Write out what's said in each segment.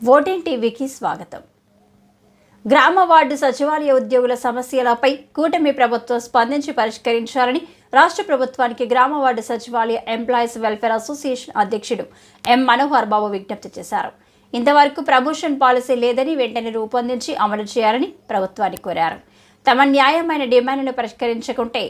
ఓటీన్ టీవీకి స్వాగతం. గ్రామ వార్డు సచివాలయ ఉద్యోగుల సమస్యలపై కూటమి ప్రభుత్వం స్పందించి పరిష్కరించాలని రాష్ట్ర ప్రభుత్వానికి గ్రామ వార్డు సచివాలయ ఎంప్లాయీస్ వెల్ఫేర్ అసోసియేషన్ అధ్యక్షుడు ఎం మనోహర్ బాబు విజ్ఞప్తి చేశారు. ఇంతవరకు ప్రమోషన్ పాలసీ లేదని వెంటనే రూపొందించి అమలు చేయాలని ప్రభుత్వాన్ని కోరారు. తమ న్యాయమైన డిమాండ్ను పరిష్కరించకుంటే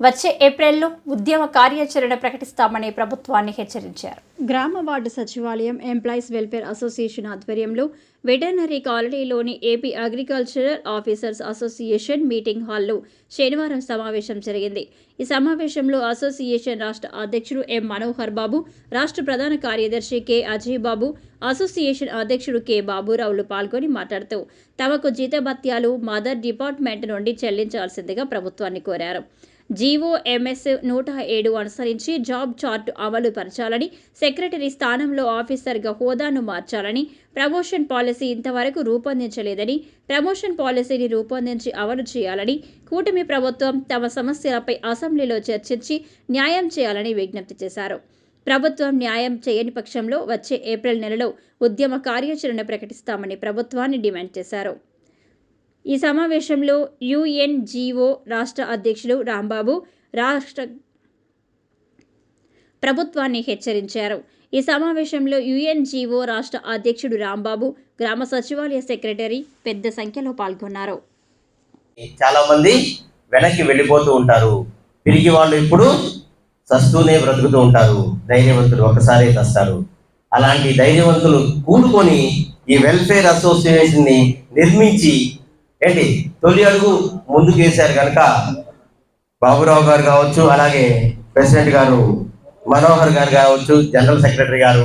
వచ్చే ఏప్రిల్లో ఉద్యమ కార్యాచరణ ప్రకటిస్తామని ప్రభుత్వాన్ని హెచ్చరించారు. గ్రామ వార్డు సచివాలయం ఎంప్లాయీస్ వెల్ఫేర్ అసోసియేషన్ ఆధ్వర్యంలో వెటర్నరీ కాలనీలోని AP agricultural officers association meeting హాల్లో శనివారం సమావేశం జరిగింది. ఈ సమావేశంలో అసోసియేషన్ రాష్ట్ర అధ్యక్షుడు ఎం మనోహర్ బాబు రాష్ట్ర ప్రధాన కార్యదర్శి కె అజయ్ బాబు అసోసియేషన్ అధ్యక్షుడు కె బాబురావులు పాల్గొని మాట్లాడుతూ తమకు జీతభత్యాలు మదర్ డిపార్ట్మెంట్ నుండి చెల్లించాల్సిందిగా ప్రభుత్వాన్ని కోరారు. జీవో ఎంఎస్ నూట ఏడు అనుసరించి జాబ్ చార్ట్ అమలు పరచాలని సెక్రటరీ స్థానంలో ఆఫీసర్గా హోదాను మార్చాలని ప్రమోషన్ పాలసీ ఇంతవరకు రూపొందించలేదని ప్రమోషన్ పాలసీని రూపొందించి అమలు చేయాలని కూటమి ప్రభుత్వం తమ సమస్యలపై అసెంబ్లీలో చర్చించి న్యాయం చేయాలని విజ్ఞప్తి చేశారు. ప్రభుత్వం న్యాయం చేయని పక్షంలో వచ్చే ఏప్రిల్ నెలలో ఉద్యమ కార్యాచరణ ప్రకటిస్తామని ప్రభుత్వాన్ని డిమాండ్ చేశారు. ఈ సమావేశంలో యుఎన్జిఓ రాష్ట్ర అధ్యక్షులు రాంబాబు రాష్ట్ర ప్రభుత్వాన్ని హెచ్చరించారు. ఈ సమావేశంలో యుఎన్జిఓ రాష్ట్ర అధ్యక్షుడు రాంబాబు గ్రామ సచివాలయ సెక్రటరీ పెద్ద సంఖ్యలో పాల్గొన్నారు. చాలా మంది వెనక్కి వెళ్ళిపోతూ ఉంటారు. తిరిగి వాళ్ళు ఇప్పుడు చస్తూనే బ్రతుకుతూ ఉంటారు. ధైర్యవంతులు ఒకసారి చస్తారు. అలాంటి ధైర్యవంతులు కూడుకొని ఈ వెల్ఫేర్ అసోసియేషన్ని నిర్మించి ఏంటి? తొలి అడుగు ముందుకు వేశారు కనుక బాబురావు గారు కావచ్చు అలాగే ప్రెసిడెంట్ గారు మనోహర్ గారు కావచ్చు జనరల్ సెక్రటరీ గారు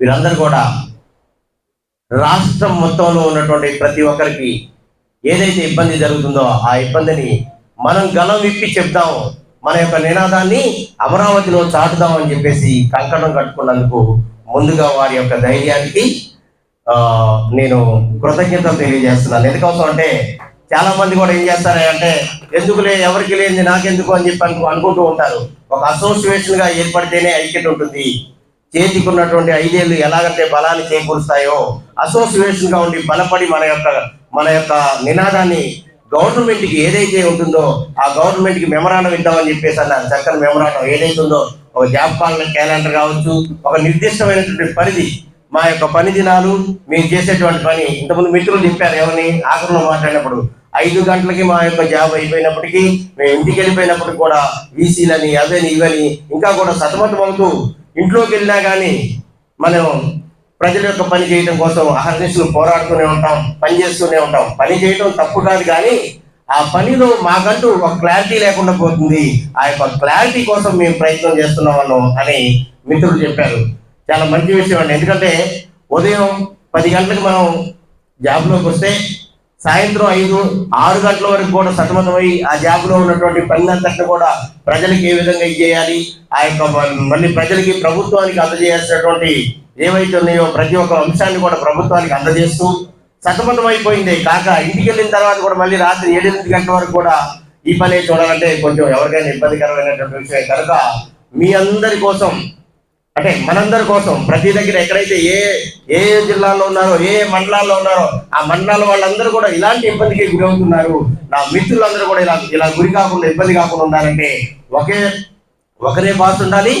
వీరందరూ కూడా రాష్ట్రం మొత్తంలో ఉన్నటువంటి ప్రతి ఒక్కరికి ఏదైతే ఇబ్బంది జరుగుతుందో ఆ ఇబ్బందిని మనం గలం విప్పి చెప్దాం మన యొక్క నినాదాన్ని అమరావతిలో చాటుదాం అని చెప్పేసి కంకణం కట్టుకున్నందుకు ముందుగా వారి యొక్క ధైర్యానికి నేను కృతజ్ఞతలు తెలియజేస్తున్నాను. ఎందుకోసం అంటే చాలా మంది కూడా ఏం చేస్తారంటే ఎందుకులే ఎవరికి లేనిది నాకెందుకు? అని చెప్పి అనుకుంటూ ఉంటారు. ఒక అసోసియేషన్గా ఏర్పడితేనే ఐక్యత ఉంటుంది. చేతికి ఉన్నటువంటి ఎలాగంటే బలాన్ని చేకూరుస్తాయో అసోసియేషన్గా ఉండి బలపడి మన యొక్క మన యొక్క నినాదాన్ని గవర్నమెంట్కి ఏదైతే ఉంటుందో ఆ గవర్నమెంట్కి మెమరాండం ఇద్దామని చెప్పేసి అన్నారు. చక్కని మెమరాండం ఏదైతే ఉందో ఒక జాబ్ క్యాలెండర్ కావచ్చు ఒక నిర్దిష్టమైనటువంటి పరిధి మా యొక్క పని దినాలు మేము చేసేటువంటి పని. ఇంతకుముందు మిత్రులు చెప్పారు ఎవరిని ఆఖరిలో మాట్లాడినప్పుడు ఐదు గంటలకి మా యొక్క జాబ్ అయిపోయినప్పటికీ మేము ఇంటికి వెళ్ళిపోయినప్పటికి కూడా వీసీలని అవని ఇవని ఇంకా కూడా సతమతమవుతూ ఇంట్లోకి వెళ్ళినా కానీ మనం ప్రజల యొక్క పని చేయడం కోసం అహర్నిశలు పోరాడుతూనే ఉంటాం పని చేస్తూనే ఉంటాం. పని చేయడం తప్పు కాదు కానీ ఆ పనిలో మాకంటూ ఒక క్లారిటీ లేకుండా పోతుంది. ఆ యొక్క క్లారిటీ కోసం మేము ప్రయత్నం చేస్తున్నామను అని మిత్రులు చెప్పారు. చాలా మంచి విషయం అండి. ఎందుకంటే ఉదయం పది గంటలకు మనం జాబ్లోకి వస్తే సాయంత్రం ఐదు ఆరు గంటల వరకు కూడా సతమతమై ఆ జాబ్లో ఉన్నటువంటి పని కూడా ప్రజలకు ఏ విధంగా ఇచ్చేయాలి? ఆ యొక్క మళ్ళీ ప్రజలకి ప్రభుత్వానికి అందజేయాల్సినటువంటి ఏవైతే ఉన్నాయో ప్రతి ఒక్క అంశాన్ని కూడా ప్రభుత్వానికి అందజేస్తూ సతమతం అయిపోయింది కాక ఇంటికి వెళ్ళిన తర్వాత కూడా మళ్ళీ రాత్రి ఏడెనిమిది గంటల వరకు కూడా ఈ పని చూడాలంటే కొంచెం ఎవరికైనా ఇబ్బందికరమైనటువంటి విషయం. కనుక మీ అందరి కోసం అంటే మనందరి కోసం ప్రతి దగ్గర ఎక్కడైతే ఏ ఏ జిల్లాలో ఉన్నారో ఏ మండలాల్లో ఉన్నారో ఆ మండలాల వాళ్ళందరూ కూడా ఇలాంటి ఇబ్బందికి గురవుతున్నారు. నా మిత్రులందరూ కూడా ఇలా ఇలా గురి కాకుండా ఇబ్బంది కాకుండా ఉండాలంటే ఒకే ఒకరే బాస్ ఉండాలి.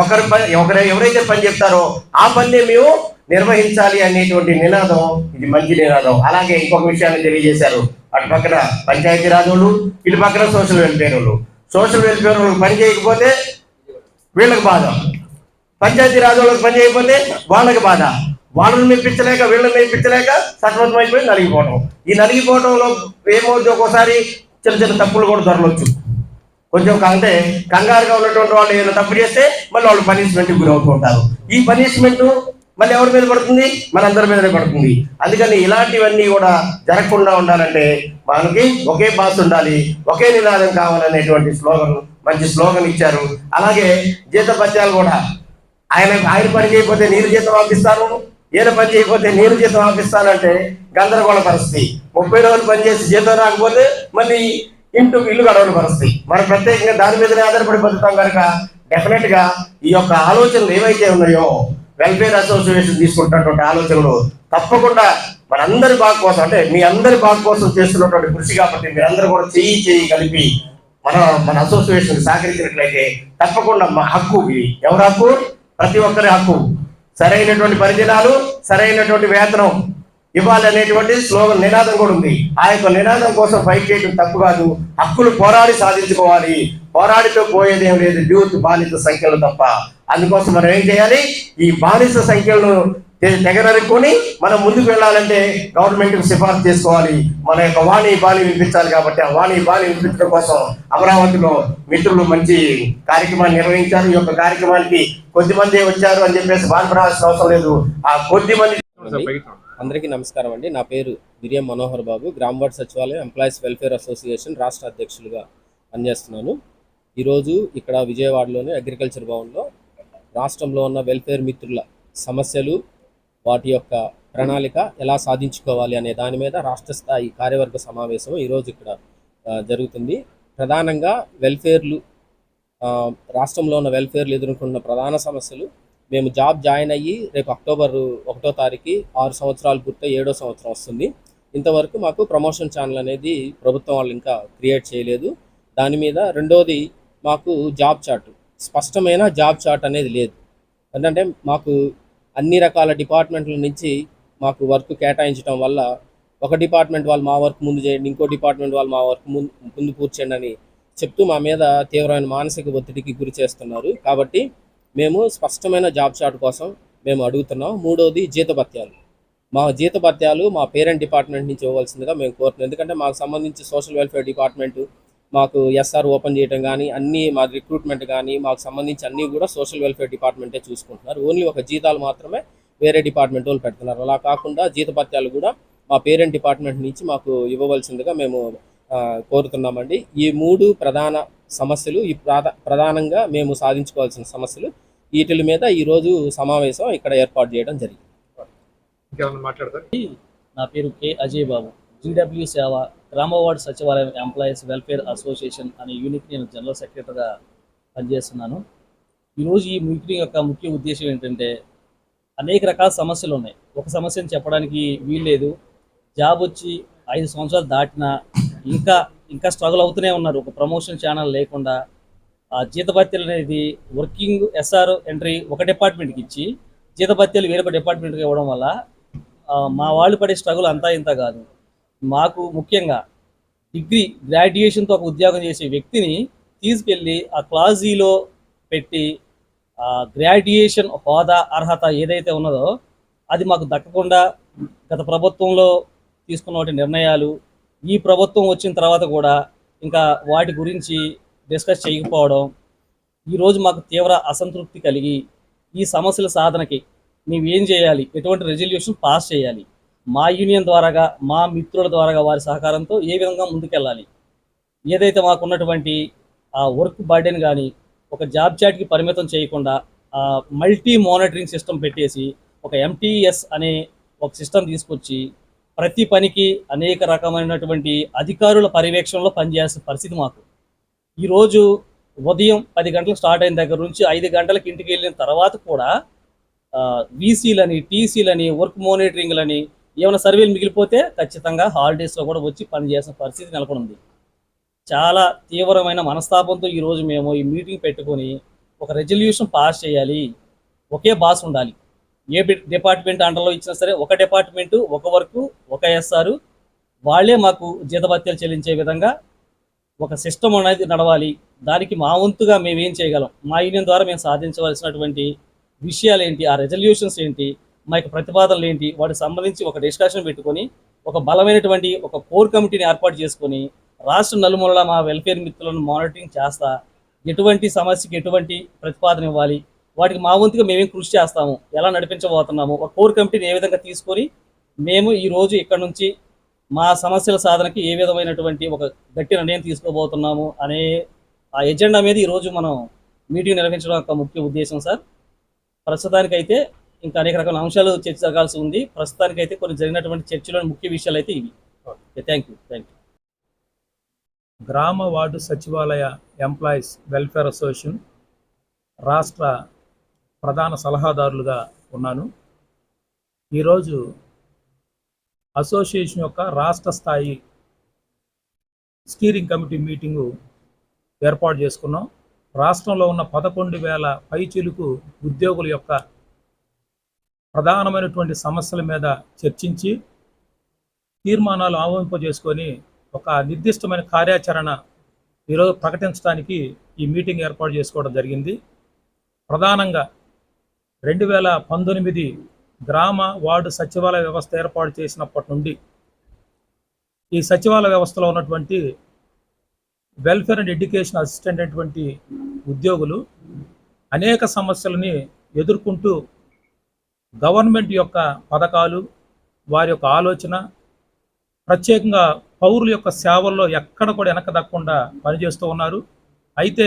ఒకరి పని ఒకరే ఎవరైతే పని చెప్తారో ఆ పనిని మేము నిర్వహించాలి అనేటువంటి నినాదం ఇది మంచి నినాదం. అలాగే ఇంకొక విషయాన్ని తెలియజేశారు. అటు పక్కన పంచాయతీ రాజులు వాళ్ళు ఇటు పక్కన సోషల్ వెల్ఫేర్ వాళ్ళు. సోషల్ వెల్ఫేర్ పని చేయకపోతే వీళ్ళకి బాధ. పంచాయతీ రాజోళ్ళకి వాళ్ళకి పని చేయకపోతే వాళ్ళకి బాధ. వాళ్ళని మెప్పించలేక వీళ్ళని మెప్పించలేక సతమతం అయిపోయి నలిగిపోవడం ఈ నలిగిపోవడంలో ఏమవుతుంది ఒక్కోసారి? చిన్న చిన్న తప్పులు కూడా దొరలొచ్చు. కొంచెం అంటే కంగారుగా ఉన్నటువంటి వాళ్ళు ఏదైనా తప్పు చేస్తే మళ్ళీ వాళ్ళు పనిష్మెంట్ గురవుతూ ఉంటారు. ఈ పనిష్మెంట్ మళ్ళీ ఎవరి మీద పడుతుంది? మనందరి మీదనే పడుతుంది. అందుకని ఇలాంటివన్నీ కూడా జరగకుండా ఉండాలంటే మనకి ఒకే బాస్ ఉండాలి. ఒకే నినాదం కావాలనేటువంటి స్లోగన్ మంచి స్లోగన్ ఇచ్చారు. అలాగే జీతపత్యాలు కూడా ఆయన ఆయన పని చేయకపోతే నేను జీతం పంపిస్తాను ఈయన పని చేయకపోతే నేను జీతం పంపిస్తానంటే గందరగోళ పరిస్థితి. ముప్పై రోజులు పని చేసి జీతం రాకపోతే మళ్ళీ ఇంటూ ఇల్లు గడవని పరిస్థితి. మనం ప్రత్యేకంగా దాని మీదనే ఆధారపడి బతుకుతాం కనుక డెఫినెట్గా ఈ యొక్క ఆలోచనలు ఏవైతే ఉన్నాయో వెల్ఫేర్ అసోసియేషన్ తీసుకుంటున్నటువంటి ఆలోచనలు తప్పకుండా మనందరి బాగు కోసం అంటే మీ అందరి బాగు కోసం చేస్తున్నటువంటి కృషి కాబట్టి మీరందరూ కూడా చేయి చెయ్యి కలిపి మన మన అసోసియేషన్ సహకరించినట్లయితే తప్పకుండా మా హక్కు ఇది ఎవరి హక్కు? ప్రతి ఒక్కరి హక్కు. సరైనటువంటి పరిదినాలు సరైనటువంటి వేతనం ఇవ్వాలి అనేటువంటి స్లోగన్ నినాదం కూడా ఉంది. ఆ యొక్క నినాదం కోసం ఫైట్ చేయడం తప్పు కాదు. హక్కులు పోరాడి సాధించుకోవాలి. పోరాడితో పోయేదేం లేదు. యూత్ బానిస సంఖ్యలు తప్ప. అందుకోసం మనం ఏం చేయాలి? ఈ బానిస సంఖ్యలను తెగనరుక్కొని మనం ముందుకు వెళ్ళాలంటే గవర్నమెంట్ సిఫార్సు చేసుకోవాలి. మన యొక్క వాణి బాణి వినిపించాలి కాబట్టి ఆ వాణి బాణి వినిపించడం కోసం అమరావతిలో మిత్రులు మంచి కార్యక్రమాన్ని నిర్వహించారు. ఈ యొక్క కార్యక్రమానికి కొద్ది మంది వచ్చారు అని చెప్పేసి బాధపడాల్సిన అవసరం లేదు. ఆ కొద్ది మంది అందరికీ నమస్కారం అండి. నా పేరు బిరియం మనోహర్ బాబు. గ్రామవార్డ్ సచివాలయం ఎంప్లాయీస్ వెల్ఫేర్ అసోసియేషన్ రాష్ట్ర అధ్యక్షులుగా పనిచేస్తున్నాను. ఈరోజు ఇక్కడ విజయవాడలోని అగ్రికల్చర్ భవన్లో రాష్ట్రంలో ఉన్న వెల్ఫేర్ మిత్రుల సమస్యలు వాటి యొక్క ప్రణాళిక ఎలా సాధించుకోవాలి అనే దాని మీద రాష్ట్ర స్థాయి కార్యవర్గ సమావేశం ఈరోజు ఇక్కడ జరుగుతుంది. ప్రధానంగా వెల్ఫేర్లు రాష్ట్రంలో ఉన్న వెల్ఫేర్లు ఎదుర్కొన్న ప్రధాన సమస్యలు మేము జాబ్ జాయిన్ అయ్యి రేపు అక్టోబర్ ఒకటో తారీఖు ఆరు సంవత్సరాలు పూర్తి ఏడో సంవత్సరం వస్తుంది. ఇంతవరకు మాకు ప్రమోషన్ ఛానల్ అనేది ప్రభుత్వం వాళ్ళు ఇంకా క్రియేట్ చేయలేదు. దాని మీద రెండోది మాకు జాబ్ చార్ట్. స్పష్టమైన జాబ్ చార్ట్ అనేది లేదు. ఎందుకంటే మాకు అన్ని రకాల డిపార్ట్మెంట్ల నుంచి మాకు వర్క్ కేటాయించడం వల్ల ఒక డిపార్ట్మెంట్ వాళ్ళు మా వర్క్ ముందు చేయండి ఇంకో డిపార్ట్మెంట్ వాళ్ళు మా వర్క్ ముందు ముందు పూర్చేయండి అని చెప్తూ మా మీద తీవ్రమైన మానసిక ఒత్తిడికి గురి చేస్తున్నారు. కాబట్టి మేము స్పష్టమైన జాబ్ చార్ట్ కోసం మేము అడుగుతున్నాం. మూడోది జీతభత్యాలు. మా జీతభత్యాలు మా పేరెంట్ డిపార్ట్మెంట్ నుంచి ఇవ్వవలసిందిగా మేము కోరుతున్నాం. ఎందుకంటే మాకు సంబంధించి సోషల్ వెల్ఫేర్ డిపార్ట్మెంట్ మాకు ఎస్ఆర్ ఓపెన్ చేయడం కానీ అన్ని మా రిక్రూట్మెంట్ కానీ మాకు సంబంధించి అన్నీ కూడా సోషల్ వెల్ఫేర్ డిపార్ట్మెంటే చూసుకుంటున్నారు. ఓన్లీ ఒక జీతాలు మాత్రమే వేరే డిపార్ట్మెంట్ వాళ్ళు పెడుతున్నారు. అలా కాకుండా జీతభత్యాలు కూడా మా పేరెంట్ డిపార్ట్మెంట్ నుంచి మాకు ఇవ్వవలసిందిగా మేము కోరుతున్నామండి. ఈ మూడు ప్రధాన సమస్యలు ఈ ప్రాధ ప్రధానంగా మేము సాధించుకోవాల్సిన సమస్యలు వీటి మీద ఈరోజు సమావేశం ఇక్కడ ఏర్పాటు చేయడం జరిగింది. ఇంకేమన్నా మాట్లాడతారు? నా పేరు కె. అజయ్ బాబు. జీడబ్ల్యూ సేవ గ్రామ వార్డు సచివాలయం ఎంప్లాయీస్ వెల్ఫేర్ అసోసియేషన్ అనే యూనిట్ నేను జనరల్ సెక్రటరీగా పనిచేస్తున్నాను. ఈరోజు ఈ మీటింగ్ యొక్క ముఖ్య ఉద్దేశం ఏంటంటే అనేక రకాల సమస్యలు ఉన్నాయి. ఒక సమస్యను చెప్పడానికి వీల్లేదు. జాబ్ వచ్చి ఐదు సంవత్సరాలు దాటినా ఇంకా ఇంకా స్ట్రగుల్ అవుతూనే ఉన్నారు. ఒక ప్రమోషన్ ఛానల్ లేకుండా ఆ జీతభత్యాలు అనేది వర్కింగ్ ఎస్ఆర్ ఎంట్రీ ఒక డిపార్ట్మెంట్కి ఇచ్చి జీతభత్యాలు వేరొక డిపార్ట్మెంట్కి ఇవ్వడం వల్ల మా వాళ్ళు పడే స్ట్రగుల్ అంతా ఇంత కాదు. మాకు ముఖ్యంగా డిగ్రీ గ్రాడ్యుయేషన్తో ఒక ఉద్యోగం చేసే వ్యక్తిని తీసుకెళ్ళి ఆ క్లాజీలో పెట్టి ఆ గ్రాడ్యుయేషన్ హోదా అర్హత ఏదైతే ఉన్నదో అది మాకు దక్కకుండా గత ప్రభుత్వంలో తీసుకున్న నిర్ణయాలు ఈ ప్రభుత్వం వచ్చిన తర్వాత కూడా ఇంకా వాటి గురించి డిస్కస్ చేయకపోవడం ఈరోజు మాకు తీవ్ర అసంతృప్తి కలిగి ఈ సమస్యల సాధనకి మేము ఏం చేయాలి? ఎటువంటి రెజల్యూషన్ పాస్ చేయాలి? మా యూనియన్ ద్వారాగా మా మిత్రుల ద్వారాగా వారి సహకారంతో ఏ విధంగా ముందుకెళ్ళాలి? ఏదైతే మాకున్నటువంటి ఆ వర్క్ బర్డెన్ కానీ ఒక జాబ్ చాట్కి పరిమితం చేయకుండా ఆ మల్టీ మానిటరింగ్ సిస్టమ్ పెట్టేసి ఒక ఎంటీఎస్ అనే ఒక సిస్టమ్ తీసుకొచ్చి ప్రతి పనికి అనేక రకమైనటువంటి అధికారుల పర్యవేక్షణలో పనిచేయాల్సిన పరిస్థితి మాకు. ఈరోజు ఉదయం పది గంటలకు స్టార్ట్ అయిన దగ్గర నుంచి ఐదు గంటలకు ఇంటికి వెళ్ళిన తర్వాత కూడా వీసీలని టీసీలని వర్క్ మానిటరింగ్లని ఏమైనా సర్వేలు మిగిలిపోతే ఖచ్చితంగా హాలిడేస్లో కూడా వచ్చి పనిచేసిన పరిస్థితి నెలకొంది చాలా తీవ్రమైన మనస్తాపంతో ఈరోజు మేము ఈ మీటింగ్ పెట్టుకొని ఒక రెజల్యూషన్ పాస్ చేయాలి. ఒకే బాస్ ఉండాలి. ఏ డిపార్ట్మెంట్ అండర్లో ఇచ్చినా సరే ఒక డిపార్ట్మెంటు ఒక వర్క్ ఒక ఎస్ఆర్ వాళ్ళే మాకు జీతభత్యాలు చెల్లించే విధంగా ఒక సిస్టమ్ అనేది నడవాలి. దానికి మా వంతుగా మేము ఏం చేయగలం? మా యూనియన్ ద్వారా మేము సాధించవలసినటువంటి విషయాలు ఏంటి ఆ రెజల్యూషన్స్ ఏంటి? మా యొక్క ప్రతిపాదనలు ఏంటి? వాటికి సంబంధించి ఒక డిస్కషన్ పెట్టుకొని ఒక బలమైనటువంటి ఒక కోర్ కమిటీని ఏర్పాటు చేసుకొని రాష్ట్ర నలుమూలల మా వెల్ఫేర్ మిత్రులను మానిటరింగ్ చేస్తా ఎటువంటి సమస్యకి ఎటువంటి ప్రతిపాదన ఇవ్వాలి వాటికి మా వంతుగా మేమేం కృషి చేస్తాము ఎలా నడిపించబోతున్నాము ఒక కోర్ కమిటీని ఏ విధంగా తీసుకొని మేము ఈరోజు ఇక్కడ నుంచి మా సమస్యల సాధనకి ఏ విధమైనటువంటి ఒక గట్టి నిర్ణయం తీసుకోబోతున్నాము అనే ఆ ఎజెండా మీద ఈరోజు మనం మీటింగ్ నిర్వహించడం యొక్క ముఖ్య ఉద్దేశం సార్ ప్రస్తుతానికైతే ఇంకా అనేక రకాల అంశాలు చర్చ జరగాల్సి ఉంది. అయితే కొన్ని జరిగినటువంటి చర్చలోని ముఖ్య విషయాలు అయితే ఇవి. థ్యాంక్ యూ థ్యాంక్ యూ గ్రామ వార్డు సచివాలయ ఎంప్లాయీస్ వెల్ఫేర్ అసోసియేషన్ రాష్ట్ర ప్రధాన సలహాదారులుగా ఉన్నాను. ఈరోజు అసోసియేషన్ యొక్క రాష్ట్ర స్థాయి స్టీరింగ్ కమిటీ మీటింగు ఏర్పాటు చేసుకున్నాం. రాష్ట్రంలో ఉన్న పదకొండు వేల పైచిలుకు ఉద్యోగుల యొక్క ప్రధానమైనటువంటి సమస్యల మీద చర్చించి తీర్మానాలు ఆమోదింపజేసుకొని ఒక నిర్దిష్టమైన కార్యాచరణ ఈరోజు ప్రకటించడానికి ఈ మీటింగ్ ఏర్పాటు చేసుకోవడం జరిగింది. ప్రధానంగా రెండు వేల పంతొమ్మిది గ్రామ వార్డు సచివాలయ వ్యవస్థ ఏర్పాటు చేసినప్పటి నుండి ఈ సచివాలయ వ్యవస్థలో ఉన్నటువంటి వెల్ఫేర్ అండ్ ఎడ్యుకేషన్ అసిస్టెంట్ అటువంటి ఉద్యోగులు అనేక సమస్యలని ఎదుర్కొంటూ గవర్నమెంట్ యొక్క పథకాలు వారి యొక్క ఆలోచన ప్రత్యేకంగా పౌరుల యొక్క సేవల్లో ఎక్కడ కూడా వెనక దక్కకుండా పనిచేస్తూ ఉన్నారు. అయితే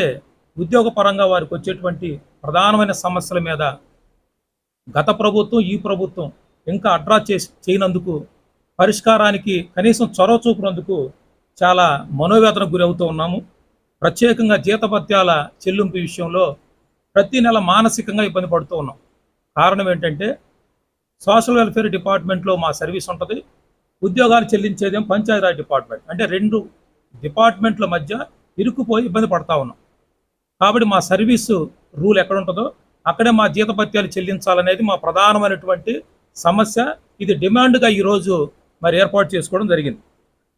ఉద్యోగపరంగా వారికి వచ్చేటువంటి ప్రధానమైన సమస్యల మీద గత ప్రభుత్వం ఈ ప్రభుత్వం ఇంకా అడ్రా చేసి చేయనందుకు పరిష్కారానికి కనీసం చొరవ చూపినందుకు చాలా మనోవేదన గురి అవుతూ ఉన్నాము. ప్రత్యేకంగా జీతభత్యాల చెల్లింపు విషయంలో ప్రతి నెల మానసికంగా ఇబ్బంది పడుతూ ఉన్నాం. కారణం ఏంటంటే సోషల్ వెల్ఫేర్ డిపార్ట్మెంట్లో మా సర్వీస్ ఉంటుంది. ఉద్యోగాలు చెల్లించేదేం పంచాయతీరాజ్ డిపార్ట్మెంట్. అంటే రెండు డిపార్ట్మెంట్ల మధ్య ఇరుక్కుపోయి ఇబ్బంది పడతా ఉన్నాం. కాబట్టి మా సర్వీసు రూల్ ఎక్కడ ఉంటుందో అక్కడే మా జీతపత్యాలు చెల్లించాలనేది మా ప్రధానమైనటువంటి సమస్య. ఇది డిమాండ్గా ఈరోజు మరి ఏర్పాటు చేసుకోవడం జరిగింది.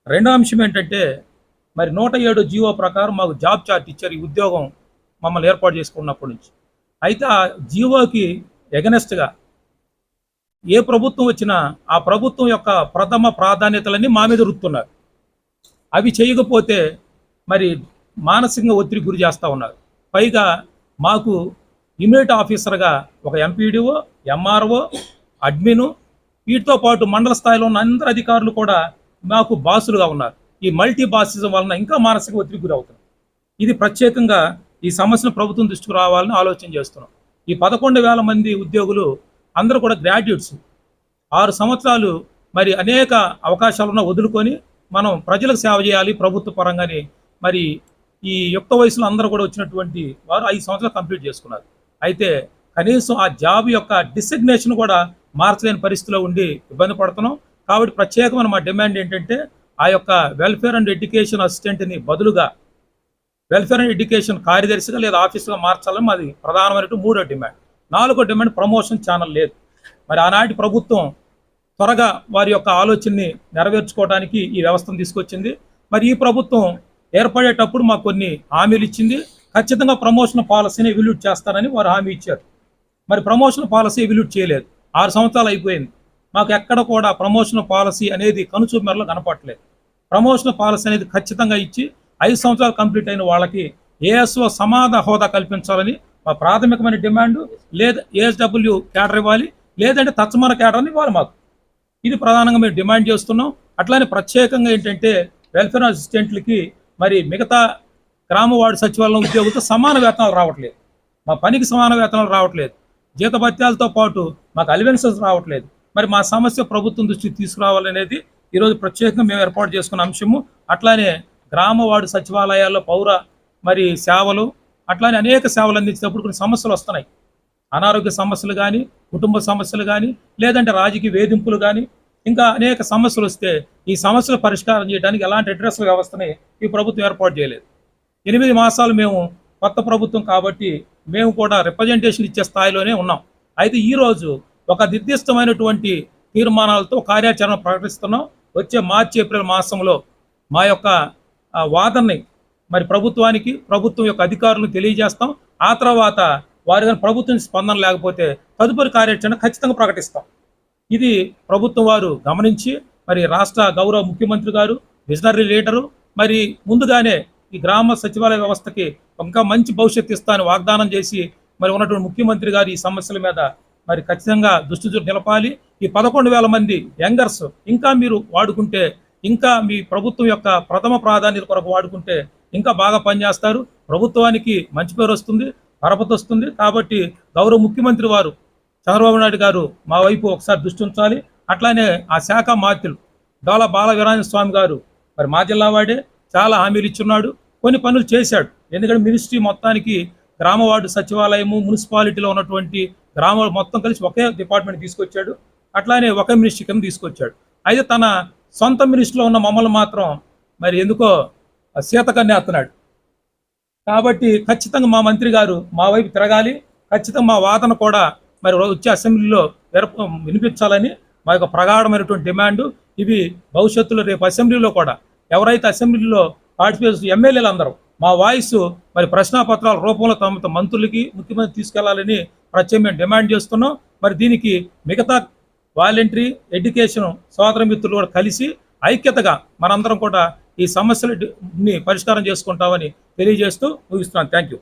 రెండో అంశం ఏంటంటే మరి నూట ఏడు జీవో ప్రకారం మాకు జాబ్ చార్ట్ ఇచ్చారు ఈ ఉద్యోగం మమ్మల్ని ఏర్పాటు చేసుకున్నప్పటి నుంచి. అయితే ఆ జీవోకి ఎగనెస్ట్గా ఏ ప్రభుత్వం వచ్చినా ఆ ప్రభుత్వం యొక్క ప్రథమ ప్రాధాన్యతలన్నీ మా మీద రుత్తున్నారు అవి చేయకపోతే మరి మానసికంగా ఒత్తిడి గురి చేస్తూ ఉన్నారు. పైగా మాకు ఇమీడియట్ ఆఫీసర్గా ఒక ఎంపీడీఓ ఎంఆర్ఓ అడ్మిను వీటితో పాటు మండల స్థాయిలో ఉన్న అందరు అధికారులు కూడా మాకు బాసులుగా ఉన్నారు. ఈ మల్టీ బాసిజం వలన ఇంకా మానసిక ఒత్తిడి గురి అవుతుంది ఇది ప్రత్యేకంగా ఈ సమస్యను ప్రభుత్వం దృష్టికి రావాలని ఆలోచన చేస్తున్నాం. ఈ పదకొండు వేల మంది ఉద్యోగులు అందరూ కూడా గ్రాడ్యుయేట్స్. ఆరు సంవత్సరాలు మరి అనేక అవకాశాలను వదులుకొని మనం ప్రజలకు సేవ చేయాలి ప్రభుత్వ పరంగానే. మరి ఈ యుక్త వయసులో అందరూ కూడా వచ్చినటువంటి వారు ఐదు సంవత్సరాలు కంప్లీట్ చేసుకున్నారు. అయితే కనీసం ఆ జాబ్ యొక్క డిసిగ్నేషన్ కూడా మార్చలేని పరిస్థితిలో ఉండి ఇబ్బంది పడుతున్నాం. కాబట్టి ప్రత్యేకమైన మా డిమాండ్ ఏంటంటే ఆ యొక్క వెల్ఫేర్ అండ్ ఎడ్యుకేషన్ అసిస్టెంట్ని బదులుగా వెల్ఫేర్ అండ్ ఎడ్యుకేషన్ కార్యదర్శిగా లేదా ఆఫీసుగా మార్చాలని మాది ప్రధానమైనటువంటి మూడో డిమాండ్ నాలుగో డిమాండ్ ప్రమోషన్ ఛానల్ లేదు. మరి ఆనాటి ప్రభుత్వం త్వరగా వారి యొక్క ఆలోచనని నెరవేర్చుకోవడానికి ఈ వ్యవస్థను తీసుకొచ్చింది. మరి ఈ ప్రభుత్వం ఏర్పడేటప్పుడు మాకు కొన్ని హామీలు ఇచ్చింది. ఖచ్చితంగా ప్రమోషన్ పాలసీని ఎవిల్యూట్ చేస్తానని వారు హామీ ఇచ్చారు. మరి ప్రమోషన్ పాలసీ ఎవిల్యూట్ చేయలేదు. ఆరు సంవత్సరాలు అయిపోయింది. మాకు ఎక్కడ కూడా ప్రమోషన్ పాలసీ అనేది కనుచూపు మేరలో కనపట్లేదు ప్రమోషన్ పాలసీ అనేది ఖచ్చితంగా ఇచ్చి ఐదు సంవత్సరాలు కంప్లీట్ అయిన వాళ్ళకి ఏఎస్ఓ సమాధ హోదా కల్పించాలని మా ప్రాథమికమైన డిమాండ్ లేదా ఏఎస్డబ్ల్యూ క్యాడర్ ఇవ్వాలి లేదంటే తత్సమాన క్యాడర్ని ఇవ్వాలి మాకు. ఇది ప్రధానంగా మేము డిమాండ్ చేస్తున్నాం. అట్లానే ప్రత్యేకంగా ఏంటంటే వెల్ఫేర్ అసిస్టెంట్లకి మరి మిగతా గ్రామ వార్డు సచివాలయం ఉద్యోగులతో సమాన వేతనాలు రావట్లేదు. మా పనికి సమాన వేతనాలు రావట్లేదు. జీతభత్యాలతో పాటు మాకు అలివెన్సెస్ రావట్లేదు. మరి మా సమస్య ప్రభుత్వం దృష్టికి తీసుకురావాలనేది ఈరోజు ప్రత్యేకంగా మేము ఏర్పాటు చేసుకున్న అంశము. అట్లానే గ్రామ వార్డు సచివాలయాల్లో పౌర మరి సేవలు అట్లానే అనేక సేవలు అందించేటప్పుడు కొన్ని సమస్యలు వస్తున్నాయి. అనారోగ్య సమస్యలు కానీ కుటుంబ సమస్యలు కానీ లేదంటే రాజకీయ వేధింపులు కానీ ఇంకా అనేక సమస్యలు వస్తే ఈ సమస్యలు పరిష్కారం చేయడానికి ఎలాంటి అడ్రస్ వ్యవస్థని ఈ ప్రభుత్వం ఏర్పాటు చేయలేదు. ఎనిమిది మాసాలు మేము కొత్త ప్రభుత్వం కాబట్టి మేము కూడా రిప్రజెంటేషన్ ఇచ్చే స్థాయిలోనే ఉన్నాం. అయితే ఈరోజు ఒక నిర్దిష్టమైనటువంటి తీర్మానాలతో కార్యాచరణ ప్రకటిస్తున్నాం. వచ్చే మార్చి ఏప్రిల్ మాసంలో మా యొక్క వాదనని మరి ప్రభుత్వానికి ప్రభుత్వం యొక్క అధికారులను తెలియజేస్తాం. ఆ తర్వాత వారి కానీ ప్రభుత్వం స్పందన లేకపోతే తదుపరి కార్యాచరణ ఖచ్చితంగా ప్రకటిస్తాం. ఇది ప్రభుత్వం వారు గమనించి మరి రాష్ట్ర గౌరవ ముఖ్యమంత్రి గారు విజనరీ లీడరు మరి ముందుగానే ఈ గ్రామ సచివాలయ వ్యవస్థకి ఇంకా మంచి భవిష్యత్తు ఇస్తాను వాగ్దానం చేసి మరి ఉన్నటువంటి ముఖ్యమంత్రి గారు ఈ సమస్యల మీద మరి ఖచ్చితంగా దృష్టి నిలపాలి. ఈ పదకొండు వేల మంది యంగర్స్ ఇంకా మీరు వాడుకుంటే ఇంకా మీ ప్రభుత్వం యొక్క ప్రథమ ప్రాధాన్యత కొరకు వాడుకుంటే ఇంకా బాగా పనిచేస్తారు. ప్రభుత్వానికి మంచి పేరు వస్తుంది పరపతి వస్తుంది. కాబట్టి గౌరవ ముఖ్యమంత్రి వారు చంద్రబాబు నాయుడు గారు మా వైపు ఒకసారి దృష్టి ఉంచాలి. అట్లానే ఆ శాఖ మాత్రులు డాల బాల వీరాంజన స్వామి గారు మరి మా జిల్లా వాడే చాలా హామీలు ఇచ్చున్నాడు. కొన్ని పనులు చేశాడు. ఎందుకంటే మినిస్ట్రీ మొత్తానికి గ్రామ వార్డు సచివాలయము మున్సిపాలిటీలో ఉన్నటువంటి గ్రామాలు మొత్తం కలిసి ఒకే డిపార్ట్మెంట్ తీసుకొచ్చాడు. అట్లానే ఒక మినిస్ట్రీ కింద తీసుకొచ్చాడు. అయితే తన సొంత మినిస్ట్లో ఉన్న మమ్మల్ని మాత్రం మరి ఎందుకో సీతకన్నే అత్తనాడు కాబట్టి ఖచ్చితంగా మా మంత్రి గారు మా వైపు తిరగాలి. ఖచ్చితంగా మా వాదన కూడా మరి వచ్చే అసెంబ్లీలో విరప వినిపించాలని మా యొక్క ప్రగాఢమైనటువంటి డిమాండ్. ఇవి భవిష్యత్తులో రేపు అసెంబ్లీలో కూడా ఎవరైతే అసెంబ్లీలో పార్టిసిపేట్ ఎమ్మెల్యేలు అందరూ మా వాయిస్ మరి ప్రశ్నాపత్రాల రూపంలో తమ మంత్రులకి ముఖ్యమంత్రి తీసుకెళ్ళాలని ప్రత్యేకమైన డిమాండ్ చేస్తున్నాం. మరి దీనికి మిగతా వాలంటరీ ఎడ్యుకేషన్ సోదర మిత్రులు కూడా కలిసి ఐక్యతగా మనందరం కూడా ఈ సమస్యలని పరిష్కారం చేసుకుంటామని తెలియజేస్తూ ముగిస్తున్నాను. Thank you.